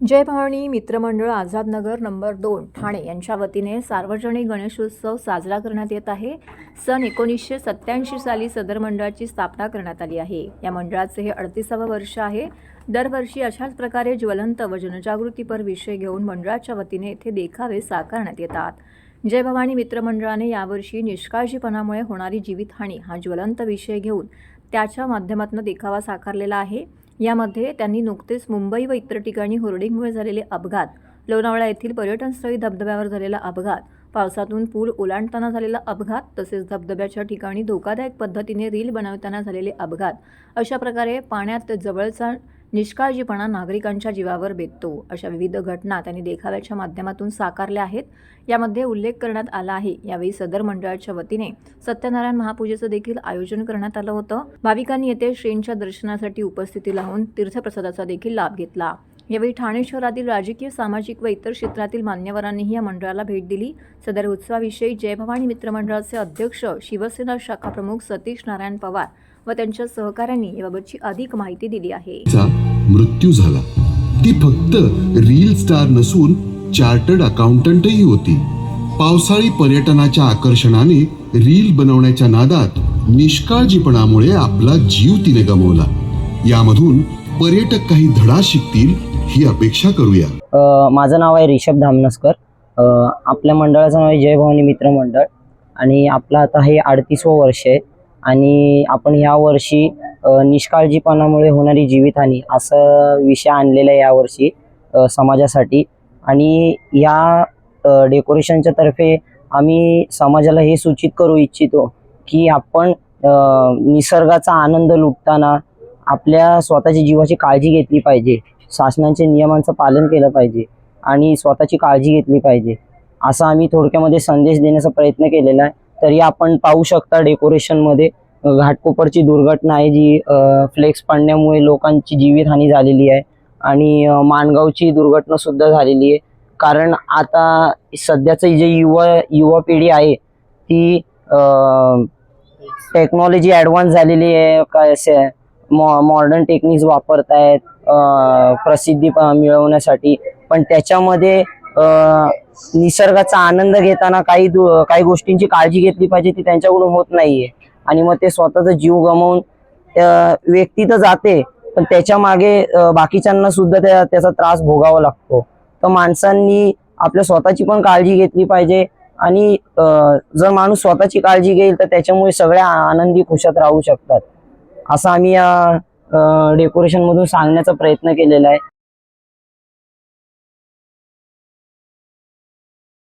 जय भवानी मित्रमंडळ आझादनगर नंबर दोन ठाणे यांच्या वतीने सार्वजनिक गणेशोत्सव साजरा करण्यात येत आहे. सन एकोणीसशे सत्त्याऐंशी साली सदर मंडळाची स्थापना करण्यात आली आहे. या मंडळाचे हे अडतीसावं वर्ष आहे. दरवर्षी अशाच प्रकारे ज्वलंत व जनजागृतीपर विषय घेऊन मंडळाच्या वतीने येथे देखावे साकारण्यात येतात. जय भवानी मित्रमंडळाने यावर्षी निष्काळजीपणामुळे होणारी जीवितहानी हा ज्वलंत विषय घेऊन त्याच्या माध्यमातून देखावा साकारलेला आहे. यामध्ये त्यांनी नुकतेच मुंबई व इतर ठिकाणी होर्डिंगमुळे झालेले अपघात लोणावळा येथील पर्यटनस्थळी धबधब्यावर झालेला अपघात पावसातून पूल ओलांडताना झालेला अपघात तसेच धबधब्याच्या ठिकाणी धोकादायक पद्धतीने रील बनवताना झालेले अपघात. अशा प्रकारे पाण्यात जवळचा निष्काळजीपणा नागरिकांच्या जीवावर बेततो अशा विविध घटना त्यांनी देखाव्याच्या माध्यमातून साकारल्या आहेत. यामध्ये उल्लेख करण्यात आला आहे. यावेळी सदर मंडळाच्या वतीने सत्यनारायण महापूजेचं देखील आयोजन करण्यात आलं होतं. भाविकांनी येथे श्रींच्या दर्शनासाठी उपस्थिती लावून तीर्थप्रसादाचा देखील लाभ घेतला. यावेळी ठाणे शहरातील राजकीय सामाजिक व इतर क्षेत्रातील मान्यवरांनीही या मंडळाला भेट दिली. सदर उत्सवाविषयी जय भवानी मित्रमंडळाचे अध्यक्ष शिवसेना शाखा प्रमुख सतीश नारायण पवार व त्यांच्या सहकाऱ्यांनी याबाबतची अधिक माहिती दिली आहे. मृत्यू झाला. ती फक्त रील स्टार नसून चार्टर्ड अकाउंटंटही होती. पावसाळी पर्यटनाच्या आकर्षणाने रील बनवण्याच्या नादात निष्काळजीपणामुळे आपला जीव तिने गमावला. यामधून पर्यटक काही धडा शिकतील ही अपेक्षा करूया. माझं नाव आहे रिषभ धामनसकर. आपल्या मंडळाचं नाव आहे जय भवानी मित्र मंडळ. आणि आपलं आता हे अडतीसवं वर्ष आहे. आणि आपण ह्या वर्षी निष्काळजीपणामुळे होणारी जीवितहानी असं विषय आणलेला आहे यावर्षी समाजासाठी. आणि या डेकोरेशनच्या तर्फे आम्ही समाजाला हे सूचित करू इच्छितो की आपण निसर्गाचा आनंद लुटताना आपल्या स्वतःच्या जीवाची काळजी घेतली पाहिजे. शासनाच्या नियमांचं पालन केलं पाहिजे आणि स्वतःची काळजी घेतली पाहिजे. असा आम्ही थोडक्यामध्ये संदेश देण्याचा प्रयत्न केलेला आहे. तरी आपण पाहू शकता डेकोरेशनमध्ये घाटकोपरची दुर्घटना आहे जी फ्लेक्स पडण्यामुळे लोकांची जीवितहानी झालेली आहे आणि माणगावची दुर्घटना सुद्धा झालेली आहे. कारण आता सध्याचं जे युवा युवा पिढी आहे ती टेक्नॉलॉजी ॲडव्हान्स झालेली आहे. काय मॉ मॉडर्न टेक्निक्स वापरत आहेत प्रसिद्धी मिळवण्यासाठी. पण त्याच्यामध्ये निसर्गाचा आनंद घेताना काही काही गोष्टींची काळजी घेतली पाहिजे ती त्यांच्याकडून होत नाहीये. आणि मग ते स्वतःचा जीव गमावून व्यक्ती तर जाते पण त्याच्यामागे बाकीच्यांना सुद्धा त्या त्याचा त्रास भोगावा लागतो. तर माणसांनी आपल्या स्वतःची पण काळजी घेतली पाहिजे आणि जर माणूस स्वतःची काळजी घेईल तर त्याच्यामुळे सगळ्या आनंदी खुशात राहू शकतात. असं आम्ही या डेकोरेशन मधून सांगण्याचा प्रयत्न केलेला आहे.